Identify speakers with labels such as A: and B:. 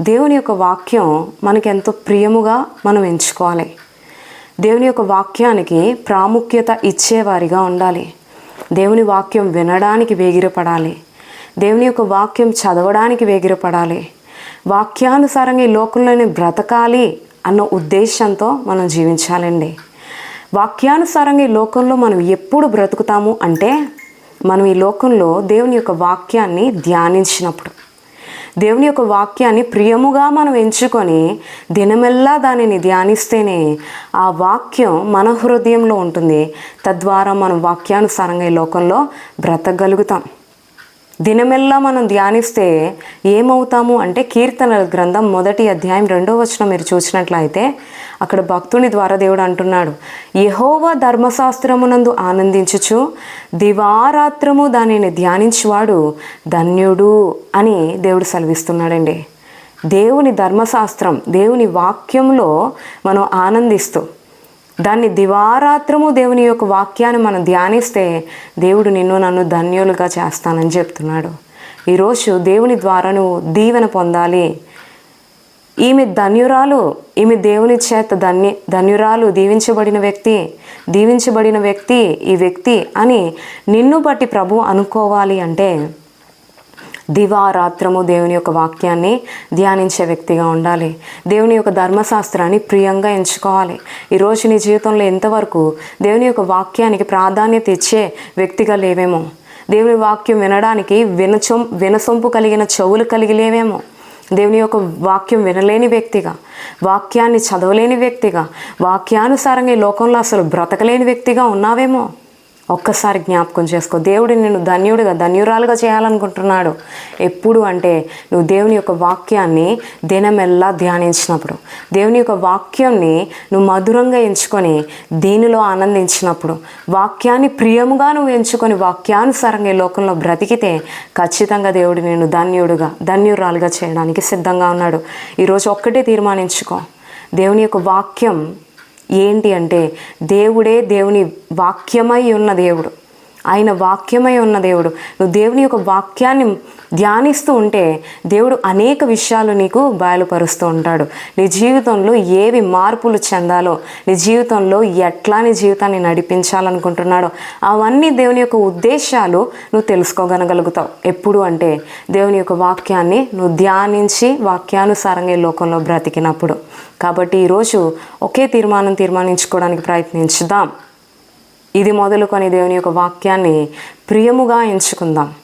A: దేవుని యొక్క వాక్యం మనకి ఎంతో ప్రియముగా మనం ఎంచుకోవాలి. దేవుని యొక్క వాక్యానికి ప్రాముఖ్యత ఇచ్చేవారిగా ఉండాలి. దేవుని వాక్యం వినడానికి వేగిరపడాలి. దేవుని యొక్క వాక్యం చదవడానికి వేగిరపడాలి. వాక్యానుసారంగా ఈ లోకంలోనే బ్రతకాలి అన్న ఉద్దేశంతో మనం జీవించాలండి. వాక్యానుసారంగా ఈ లోకంలో మనం ఎప్పుడు బ్రతుకుతాము అంటే మనం ఈ లోకంలో దేవుని యొక్క వాక్యాన్ని ధ్యానించినప్పుడు. దేవుని యొక్క వాక్యాన్ని ప్రియముగా మనం ఎంచుకొని దినమెల్లా దానిని ధ్యానిస్తేనే ఆ వాక్యం మన హృదయంలో ఉంటుంది. తద్వారా మనం వాక్యానుసారంగా ఈ లోకంలో బ్రతకగలుగుతాం. దినమెల్లా మనం ధ్యానిస్తే ఏమవుతాము అంటే కీర్తనల గ్రంథం మొదటి అధ్యాయం రెండో వచనం మీరు చూసినట్లయితే అక్కడ భక్తుని ద్వారా దేవుడు అంటున్నాడు యహోవా ధర్మశాస్త్రమునందు ఆనందించుచు దివారాత్రము దానిని ధ్యానించువాడు ధన్యుడు అని దేవుడు సెలవిస్తున్నాడండి. దేవుని ధర్మశాస్త్రం దేవుని వాక్యంలో మనం ఆనందిస్తూ దాన్ని దివారాత్రము దేవుని యొక్క వాక్యాన్ని మనం ధ్యానిస్తే దేవుడు నిన్ను నన్ను ధన్యులుగా చేస్తానని చెప్తున్నాడు. ఈరోజు దేవుని ద్వారా నువ్వు దీవెన పొందాలి. ఈమె ధన్యురాలు ఈమె దేవుని చేత ధన్య ధన్యురాలు దీవించబడిన వ్యక్తి దీవించబడిన వ్యక్తి ఈ వ్యక్తి అని నిన్ను బట్టి ప్రభు అనుకోవాలి అంటే దివారాత్రము దేవుని యొక్క వాక్యాన్ని ధ్యానించే వ్యక్తిగా ఉండాలి. దేవుని యొక్క ధర్మశాస్త్రాన్ని ప్రియంగా ఎంచుకోవాలి. ఈరోజు నీ జీవితంలో ఎంతవరకు దేవుని యొక్క వాక్యానికి ప్రాధాన్యత ఇచ్చే వ్యక్తిగా లేవేమో? దేవుని వాక్యం వినడానికి వినచొం వినసొంపు కలిగిన చెవులు కలిగి లేవేమో? దేవుని యొక్క వాక్యం వినలేని వ్యక్తిగా వాక్యాన్ని చదవలేని వ్యక్తిగా వాక్యానుసారంగా ఈ లోకంలో అసలు బ్రతకలేని వ్యక్తిగా ఉన్నావేమో? ఒక్కసారి జ్ఞాపకం చేసుకో. దేవుడు నిన్ను ధన్యుడిగా ధన్యురాలుగా చేయాలనుకుంటున్నాడు. ఎప్పుడు అంటే నువ్వు దేవుని యొక్క వాక్యాన్ని దినమెల్లా ధ్యానించినప్పుడు దేవుని యొక్క వాక్యాన్ని నువ్వు మధురంగా ఎంచుకొని దీనిలో ఆనందించినప్పుడు వాక్యాన్ని ప్రియముగా నువ్వు ఎంచుకొని వాక్యానుసారంగా ఈ లోకంలో బ్రతికితే ఖచ్చితంగా దేవుడు నిన్ను ధన్యుడుగా ధన్యురాలుగా చేయడానికి సిద్ధంగా ఉన్నాడు. ఈరోజు ఒక్కటే తీర్మానించుకో. దేవుని యొక్క వాక్యం ఏంటి అంటే దేవుడే దేవుని వాక్యమై ఉన్న దేవుడు. ఆయన వాక్యమై ఉన్న దేవుడు. నువ్వు దేవుని యొక్క వాక్యాన్ని ధ్యానిస్తూ ఉంటే దేవుడు అనేక విషయాలు నీకు బయలుపరుస్తూ ఉంటాడు. నీ జీవితంలో ఏవి మార్పులు చెందాలో నీ జీవితంలో ఎట్లా నీ జీవితాన్ని నడిపించాలనుకుంటున్నాడో అవన్నీ దేవుని యొక్క ఉద్దేశాలు నువ్వు తెలుసుకోగలగలుగుతావు. ఎప్పుడు అంటే దేవుని యొక్క వాక్యాన్ని నువ్వు ధ్యానించి వాక్యానుసారంగా ఈ లోకంలో బ్రతికినప్పుడు. కాబట్టి ఈరోజు ఒకే తీర్మానం తీర్మానించుకోవడానికి ప్రయత్నించుదాం. ఇది మొదలుకొని దేవుని యొక్క వాక్యాన్ని ప్రియముగా ఎంచుకుందాం.